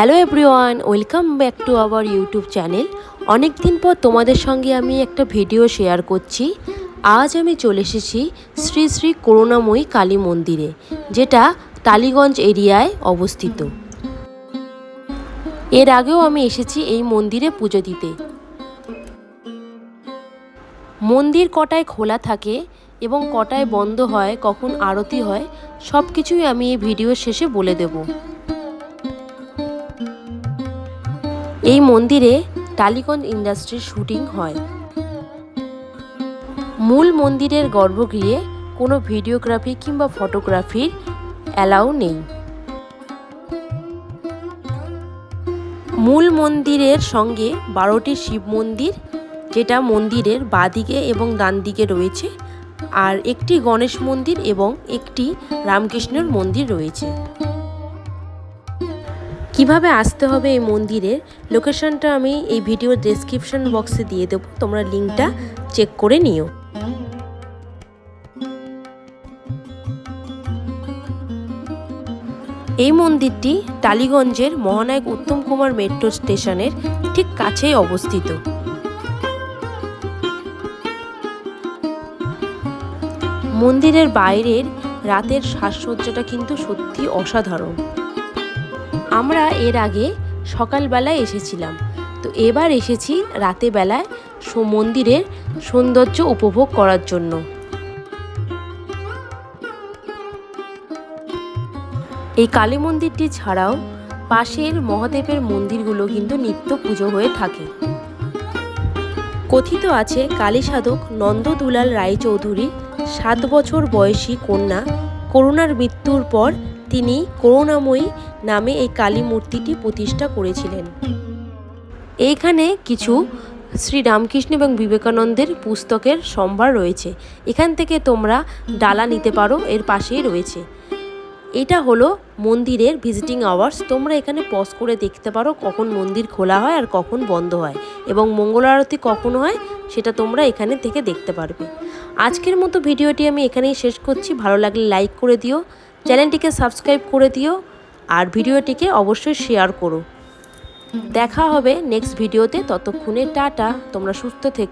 Hello everyone welcome back to our YouTube channel অনেক দিন পর তোমাদের সঙ্গে আমি একটা ভিডিও শেয়ার করছি। আজ আমি চলে এসেছি শ্রী শ্রী করুণাময়ী কালী মন্দিরে, যেটা টালিগঞ্জ এরিয়ায় অবস্থিত। এর আগেও আমি এসেছি এই মন্দিরে পুজো দিতে। মন্দির কটায় খোলা থাকে এবং কটায় বন্ধ হয়, কখন আরতি হয় সব কিছুই আমি এই ভিডিওর শেষে বলে দেবো। এই মন্দিরে টালিগঞ্জ ইন্ডাস্ট্রির শুটিং হয়। মূল মন্দিরের গর্ভগৃহে কোনো ভিডিওগ্রাফি কিংবা ফটোগ্রাফির অ্যালাউ নেই। মূল মন্দিরের সঙ্গে বারোটি শিব মন্দির, যেটা মন্দিরের বাদিকে এবং ডান দিকে রয়েছে, আর একটি গণেশ মন্দির এবং একটি রামকৃষ্ণের মন্দির রয়েছে। কীভাবে আসতে হবে এই মন্দিরের লোকেশনটা আমি এই ভিডিওর ডেসক্রিপশন বক্সে দিয়ে দেবো, তোমরা লিঙ্কটা চেক করে নিও। এই মন্দিরটি টালিগঞ্জের মহানায়ক উত্তম কুমার মেট্রো স্টেশনের ঠিক কাছেই অবস্থিত। মন্দিরের বাইরের রাতের সাজসজ্জাটা কিন্তু সত্যি অসাধারণ। আমরা এর আগে সকালবেলায় এসেছিলাম। তো এবার এসেছি রাতে বেলায় মন্দিরের সৌন্দর্য উপভোগ করার জন্য। এই কালী মন্দিরটি ছাড়াও পাশের মহাদেবের মন্দিরগুলো কিন্তু নিত্য পুজো হয়ে থাকে। কথিত আছে কালী সাধক নন্দদুলাল রায়চৌধুরী সাত বছর বয়সী কন্যা করুণার মৃত্যুর পর তিনি করুণাময়ী নামে এই কালী মূর্তিটি প্রতিষ্ঠা করেছিলেন। এইখানে কিছু শ্রী রামকৃষ্ণ এবং বিবেকানন্দের পুস্তকের সম্ভার রয়েছে। এখান থেকে তোমরা ডালা নিতে পারো, এর পাশেই রয়েছে। এটা হলো মন্দিরের ভিজিটিং আওয়ার্স। তোমরা এখানে পজ করে দেখতে পারো কখন মন্দির খোলা হয় আর কখন বন্ধ হয় এবং মঙ্গল আরতি কখন হয় সেটা তোমরা এখানে থেকে দেখতে পারবে। আজকের মতো ভিডিওটি আমি এখানেই শেষ করছি। ভালো লাগলে লাইক করে দিও। চ্যানেলটিকে সাবস্ক্রাইব করে দিও আর ভিডিওটিকে অবশ্যই শেয়ার করো। দেখা হবে নেক্সট ভিডিওতে, ততক্ষণে টাটা, তোমরা সুস্থ থেকো।